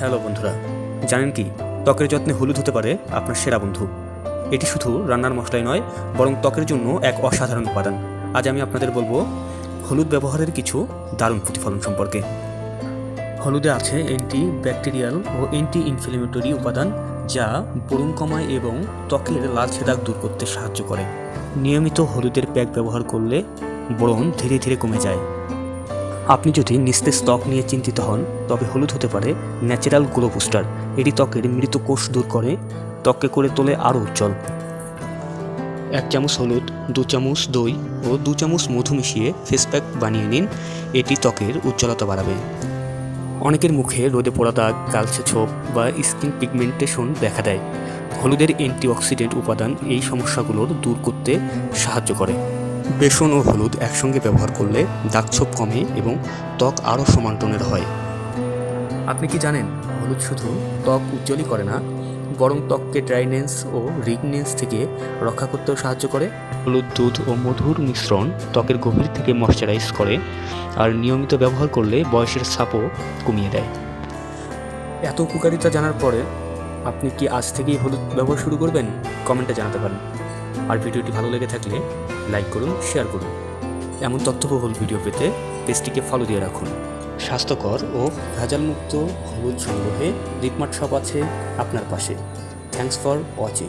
Hello বন্ধুরা, জানেন কি, ত্বকের যত্নে হলুদ হতে পারে আপনার সেরা বন্ধু। এটি শুধু রান্নার মশলাই নয়, বরং ত্বকের জন্য এক অসাধারণ উপাদান। আজ আমি আপনাদের বলব হলুদ ব্যবহারের কিছু দারুণ প্রতিফলন সম্পর্কে। হলুদে আছে অ্যান্টি ব্যাকটেরিয়াল ও অ্যান্টি ইনফ্লেমেটরি উপাদান, যা ব্রণ কমায় এবং ত্বকের লালচে দাগ দূর করতে সাহায্য করে। নিয়মিত হলুদের প্যাক ব্যবহার করলে ব্রণ ধীরে ধীরে কমে যায়। আপনি যদি নিস্তেজ ত্বক নিয়ে চিন্তিত হন, তবে হলুদ হতে পারে, ন্যাচারাল গ্লো বুস্টার। এটি ত্বকের মৃত কোষ দূর করে, ত্বককে করে তোলে আরও উজ্জ্বল। এক চামচ হলুদ, দু চামচ দই ও দু চামচ মধু মিশিয়ে ফেস প্যাক বানিয়ে নিন, এটি ত্বকের উজ্জ্বলতা বাড়াবে। অনেকের মুখে রোদে পোড়া দাগ, কালচে ছোপ বা স্কিন পিগমেন্টেশন দেখা দেয়। হলুদের অ্যান্টিঅক্সিডেন্ট উপাদান এই সমস্যাগুলোর দূর করতে সাহায্য করে। বেসন ও হলুদ একসঙ্গে ব্যবহার করলে দাগছোপ কমে এবং ত্বক আরও সমান টনের হয়। আপনি কি জানেন হলুদ শুধু ত্বক উজ্জ্বলই করে না বরং ত্বককে ড্রাইনেন্স ও রিগনেন্স থেকে রক্ষা করতেও সাহায্য করে? হলুদ দুধ ও মধুর মিশ্রণ ত্বকের গভীর থেকে ময়শ্চারাইজ করে আর নিয়মিত ব্যবহার করলে বয়সের ছাপও কমিয়ে দেয়। এত উপকারিতা জানার পরে আপনি কি আজ থেকেই হলুদ ব্যবহার শুরু করবেন? কমেন্টে জানাতে পারেন। আর ভিডিওটি ভালো লেগে থাকলে লাইক করুন শেয়ার করুন। এমন তথ্যবহুল ভিডিও পেতে পেজটিকে ফলো দিয়ে রাখুন। স্বাস্থ্যকর ও ভেজালমুক্ত হলুদ সংগ্রহে দ্বীপমাঠ সব আছে আপনার পাশে। Thanks for watching